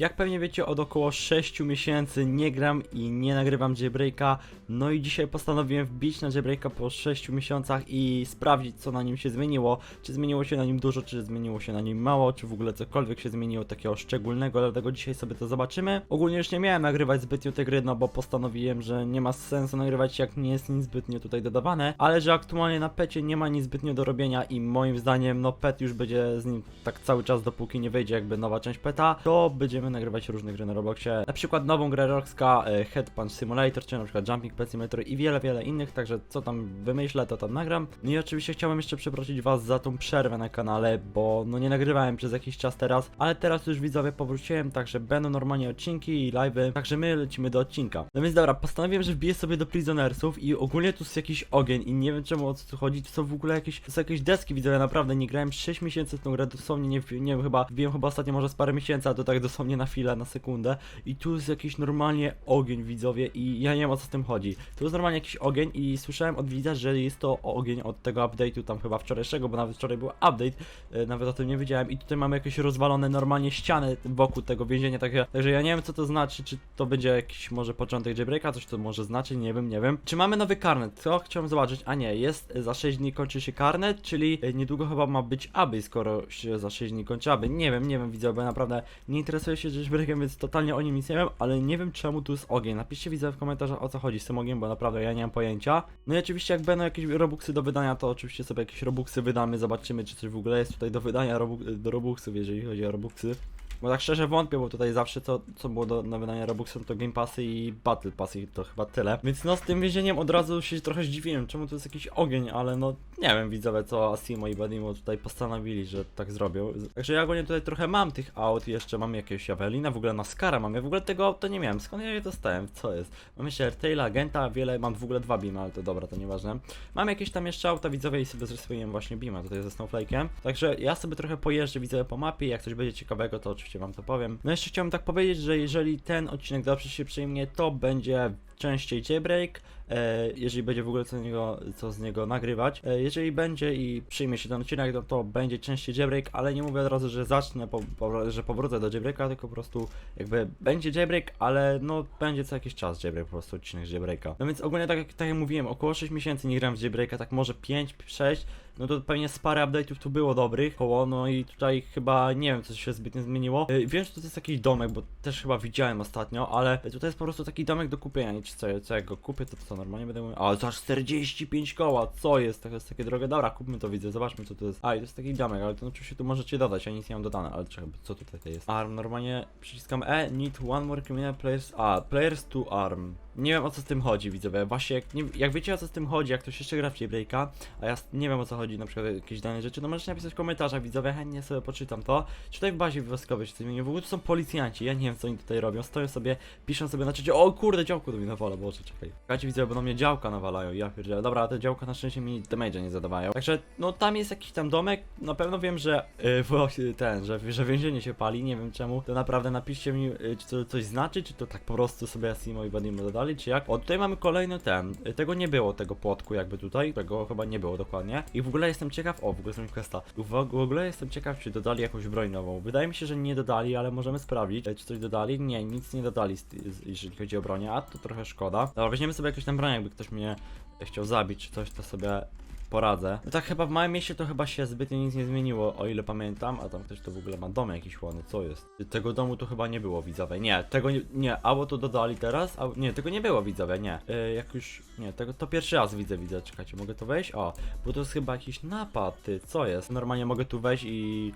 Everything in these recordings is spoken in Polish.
Jak pewnie wiecie, od około 6 miesięcy nie gram i nie nagrywam jailbreaka. No i dzisiaj postanowiłem wbić na jailbreaka po 6 miesiącach i sprawdzić, co na nim się zmieniło. Czy zmieniło się na nim dużo, czy zmieniło się na nim mało, czy w ogóle cokolwiek się zmieniło takiego szczególnego, dlatego dzisiaj sobie to zobaczymy. Ogólnie już nie miałem nagrywać zbytnio tej gry, no bo postanowiłem, że nie ma sensu nagrywać, jak nie jest nic zbytnio tutaj dodawane, ale że aktualnie na pecie nie ma nic zbytnio do robienia i moim zdaniem, no pet już będzie z nim tak cały czas, dopóki nie wyjdzie jakby nowa część peta, to będziemy nagrywać różne gry na Robloxie. Na przykład nową grę Rockska, e, Head Punch Simulator, czy na przykład Jumping Pet Simulator i wiele, wiele innych, także co tam wymyślę, to tam nagram. No i oczywiście chciałem jeszcze przeprosić was za tą przerwę na kanale, bo no nie nagrywałem przez jakiś czas teraz, ale teraz już widzowie powróciłem, także będą normalnie odcinki i live'y, także my lecimy do odcinka. No więc dobra, postanowiłem, że wbiję sobie do Prisonersów i ogólnie tu jest jakiś ogień i nie wiem czemu o co tu chodzi, to są w ogóle jakieś, to są jakieś deski widzowie, naprawdę nie grałem 6 miesięcy w tą grę, dosłownie nie, nie wiem, chyba wbiłem chyba ostatnio może z parę miesięcy, a to tak dosłownie na chwilę, na sekundę i tu jest jakiś normalnie ogień widzowie i ja nie wiem o co z tym chodzi. Tu jest normalnie jakiś ogień i słyszałem od widza, że jest to ogień od tego update'u tam chyba wczorajszego, bo nawet wczoraj był update, e, nawet o tym nie wiedziałem i tutaj mamy jakieś rozwalone normalnie ściany wokół tego więzienia, także, także ja nie wiem co to znaczy, czy to będzie jakiś może początek jailbreaka, coś to może znaczyć, nie wiem, nie wiem. Czy mamy nowy karnet? Co chciałem zobaczyć? A nie, jest e, za 6 dni kończy się karnet, czyli e, niedługo chyba ma być aby, skoro się za 6 dni kończy aby. Nie wiem, nie wiem, widzę, bo naprawdę nie interesuję się jailbreakiem, więc totalnie o nim nic nie wiem, ale nie wiem czemu tu jest ogień. Napiszcie widzę w komentarzach o co chodzi z tym ogniem, bo naprawdę ja nie mam pojęcia. No i oczywiście jak będą jakieś robuxy do wydania, to oczywiście sobie jakieś robuxy wydamy, zobaczymy czy coś w ogóle jest tutaj do wydania do robuxów, jeżeli chodzi o robuxy. Bo tak szczerze wątpię, bo tutaj zawsze co, co było do, na wydania Robuxem to Game Passy i Battle Passy i to chyba tyle. Więc no z tym więzieniem od razu się trochę zdziwiłem, czemu tu jest jakiś ogień, ale no nie wiem widzowie co Asimo i Badimo tutaj postanowili, że tak zrobią. Także ja ogólnie tutaj trochę mam tych aut, jeszcze mam jakiegoś Javelina, w ogóle Naskara mam, ja w ogóle tego auta nie miałem, skąd ja je dostałem, co jest? Mam jeszcze Airtaila, Agenta, wiele, mam w ogóle dwa Beamy, ale to dobra, to nieważne. Mam jakieś tam jeszcze auta widzowie i sobie zrysowałem właśnie Beama tutaj ze Snowflake'em. Także ja sobie trochę pojeżdżę widzowie po mapie, jak coś będzie ciekawego to oczywiście wam to powiem. No jeszcze chciałbym tak powiedzieć, że jeżeli ten odcinek dobrze się przyjmie, to będzie częściej jailbreak, jeżeli będzie w ogóle co z niego, co z niego nagrywać. E, jeżeli będzie i przyjmie się ten odcinek, no to będzie częściej jailbreak, ale nie mówię od razu, że zacznę, po, po, że powrócę do jailbreaka, tylko po prostu jakby będzie jailbreak, ale no będzie co jakiś czas jailbreak, po prostu odcinek z jailbreaka. No więc ogólnie tak jak, tak jak mówiłem, około 6 miesięcy nie gram w jailbreaka, tak może 5, 6, no to pewnie z parę update'ów tu było dobrych, koło, no i tutaj chyba nie wiem, co się zbytnio zmieniło. Yy, wiem, że to jest jakiś domek, bo też chyba widziałem ostatnio, ale tutaj jest po prostu taki domek do kupienia, nie czy co, co jak go kupię, to co, normalnie będę mówił, a za 45 koła, co jest, to jest takie drogie, dobra, kupmy to, widzę, zobaczmy co to jest. A, i to jest taki domek, ale to oczywiście tu możecie dodać, ja nic nie mam dodane, ale czekaj, co tutaj to jest? Arm, normalnie przyciskam E, need one more criminal players, a, players to arm. Nie wiem o co z tym chodzi, widzowie. Właśnie jak, nie, jak wiecie o co z tym chodzi, jak ktoś jeszcze gra w Jailbreaka, a ja nie wiem o co chodzi, na przykład jakieś dane rzeczy, no możecie napisać w komentarzach, widzowie, chętnie sobie poczytam to. Czy tutaj w bazie wioskowej się zmieniło? W ogóle to są policjanci, ja nie wiem co oni tutaj robią, stoją sobie, piszą sobie na czacie, o kurde, działko do mnie nawala, boże, czekaj. Czekajcie, widzowie, bo na mnie działka nawalają, ja pierdzielę. Dobra, te działka na szczęście mi damage'a nie zadawają. Także, no tam jest jakiś tam domek, na pewno wiem, że yy, ten, że, że więzienie się pali, nie wiem czemu, to naprawdę napiszcie mi, yy, czy to coś znaczy, czy to tak po prostu sobie Asimo i Badimo dodali, czy jak. O, tutaj mamy kolejny ten, yy, tego nie było, tego płotku jakby tutaj, tego chyba nie było dokładnie. I w ogóle jestem ciekaw, o, w ogóle jestem questa, w, ogóle jestem ciekaw, czy dodali jakąś broń nową. Wydaje mi się, że nie dodali, ale możemy sprawdzić, yy, czy coś dodali. Nie, nic nie dodali, jeżeli chodzi o bronię, a to trochę szkoda. Dobra, weźmiemy sobie jakąś tam broń, jakby ktoś mnie chciał zabić, czy coś, to sobie poradzę. No tak chyba w małym mieście to chyba się zbytnio nic nie zmieniło, o ile pamiętam, a tam ktoś to w ogóle ma dom jakiś ładny, co jest? Tego domu to chyba nie było widzowie, nie, tego nie, nie, albo to dodali teraz, a nie, tego nie było widzowie, nie. Yy, jak już, nie, tego to pierwszy raz widzę, widzę, czekajcie, mogę tu wejść? O, bo to jest chyba jakiś napad, ty, co jest? Normalnie mogę tu wejść i...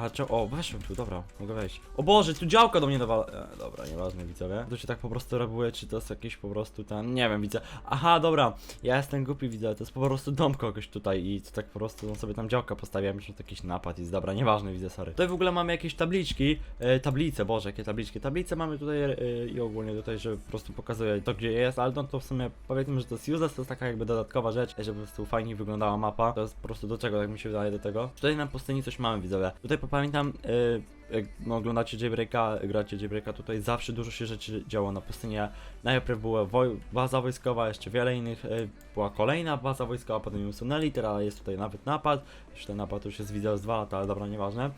A co? O, weszłem tu, dobra, mogę wejść. O Boże, tu działka do mnie nawala. E, dobra, nieważne, widzowie. To się tak po prostu robiło, czy to jest jakieś po prostu ten. Nie wiem, widzę. Aha, dobra, ja jestem głupi, widzę. To jest po prostu dom kogoś tutaj i to tak po prostu on sobie tam działka postawiłem, że to jakiś napad jest. Dobra, nieważne, widzę, sorry. Tutaj w ogóle mamy jakieś tabliczki, e, tablice, Boże, jakie tabliczki. Tablice mamy tutaj e, i ogólnie tutaj, że po prostu pokazuje to, gdzie jest, ale no to w sumie powiedzmy, że to jest useless, to jest taka jakby dodatkowa rzecz, żeby po prostu fajnie wyglądała mapa. To jest po prostu do czego, tak mi się wydaje, do tego. Tutaj na pustyni coś mamy, widzowie. Tutaj pamiętam, y, jak no, oglądacie Jailbreaka, gracie Jailbreaka, tutaj zawsze dużo się rzeczy działo na pustyni. Najpierw była woj baza wojskowa, jeszcze wiele innych, y, była kolejna baza wojskowa, potem ją usunęli, teraz jest tutaj nawet napad. Już ten napad już jest widzę z dwa lata, ale dobra, nieważne.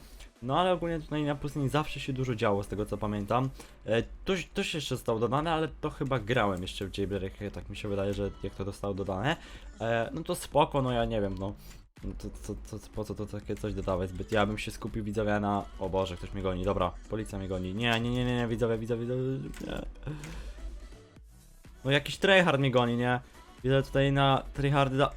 No ale ogólnie tutaj na pustyni zawsze się dużo działo z tego co pamiętam. E, to, to się jeszcze zostało dodane, ale to chyba grałem jeszcze w Jailbreak, tak mi się wydaje, że jak to zostało dodane. E, no to spoko, no ja nie wiem, no. No To, to, to, po co to takie coś dodawać zbyt? Ja bym się skupił widzowie na... O Boże, ktoś mnie goni, dobra, policja mnie goni. Nie, nie, nie, nie, nie widzowie, widzowie, widzowie, nie. No jakiś tryhard mnie goni, nie? Widzę tutaj na tryhardy da...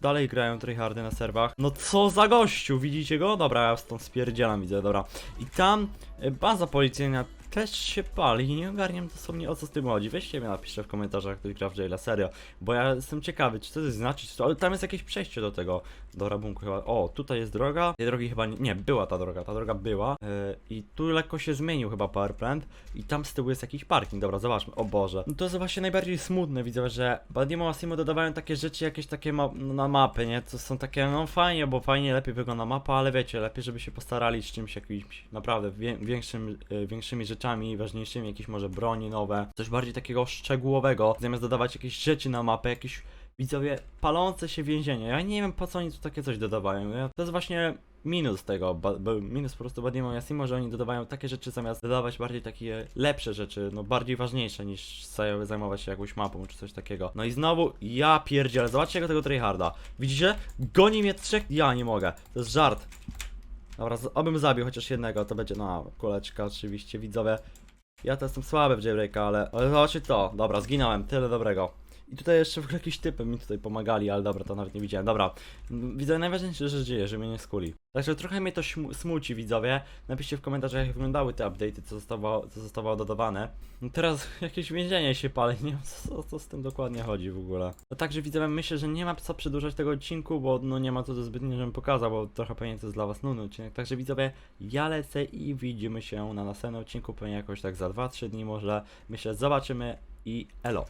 Dalej grają tryhardy na serwach. No co za gościu, widzicie go? Dobra, ja stąd spierdzielam, widzę, dobra. I tam y, baza policyjna też się pali i nie ogarniam dosłownie o co z tym chodzi. Weźcie mnie napiszcie w komentarzach, gra w Jaila, serio. Bo ja jestem ciekawy, czy to coś znaczy, czy to... Ale tam jest jakieś przejście do tego, do rabunku chyba. O, tutaj jest droga. Tej drogi chyba nie... Nie, była ta droga, ta droga była. Yy, I tu lekko się zmienił chyba powerplant. I tam z tyłu jest jakiś parking, dobra, zobaczmy. O Boże. No to jest właśnie najbardziej smutne, widzę, że Badimo Asimo dodawają takie rzeczy, jakieś takie ma na mapy, nie? To są takie, no fajnie, bo fajnie, lepiej wygląda mapa, ale wiecie, lepiej, żeby się postarali z czymś jakimś naprawdę większym, y, większymi rzeczami, ważniejszymi, jakieś może broni nowe, coś bardziej takiego szczegółowego, zamiast dodawać jakieś rzeczy na mapę, jakieś widzowie palące się więzienie. Ja nie wiem po co oni tu takie coś dodawają. Ja, to jest właśnie minus tego, minus po prostu Badimo Yasimo, że oni dodawają takie rzeczy zamiast dodawać bardziej takie lepsze rzeczy, no bardziej ważniejsze niż zaj- zajmować się jakąś mapą czy coś takiego. No i znowu, ja pierdzielę, zobaczcie tego, tego tryharda. Widzicie? Goni mnie trzech, ja nie mogę, to jest żart. Dobra, obym zabił chociaż jednego, to będzie, no, kuleczka oczywiście, widzowie. Ja to jestem słaby w jailbreaka, ale, ale zobaczcie to, dobra, zginąłem, tyle dobrego. I tutaj jeszcze w ogóle jakieś typy mi tutaj pomagali, ale dobra, to nawet nie widziałem. Dobra, widzę najważniejsze, że dzieje, że mnie nie skuli. Także trochę mnie to smuci, widzowie. Napiszcie w komentarzach, jak wyglądały te update'y, co zostało, co zostało dodawane. No teraz jakieś więzienie się pali, nie wiem co, co z tym dokładnie chodzi w ogóle. No także widzowie, myślę, że nie ma co przedłużać tego odcinku, bo no nie ma co zbytnio, żebym pokazał, bo trochę pewnie to jest dla was nudny odcinek. Także widzowie, ja lecę i widzimy się na następnym odcinku, pewnie jakoś tak za 2-3 dni może. Myślę, zobaczymy i elo.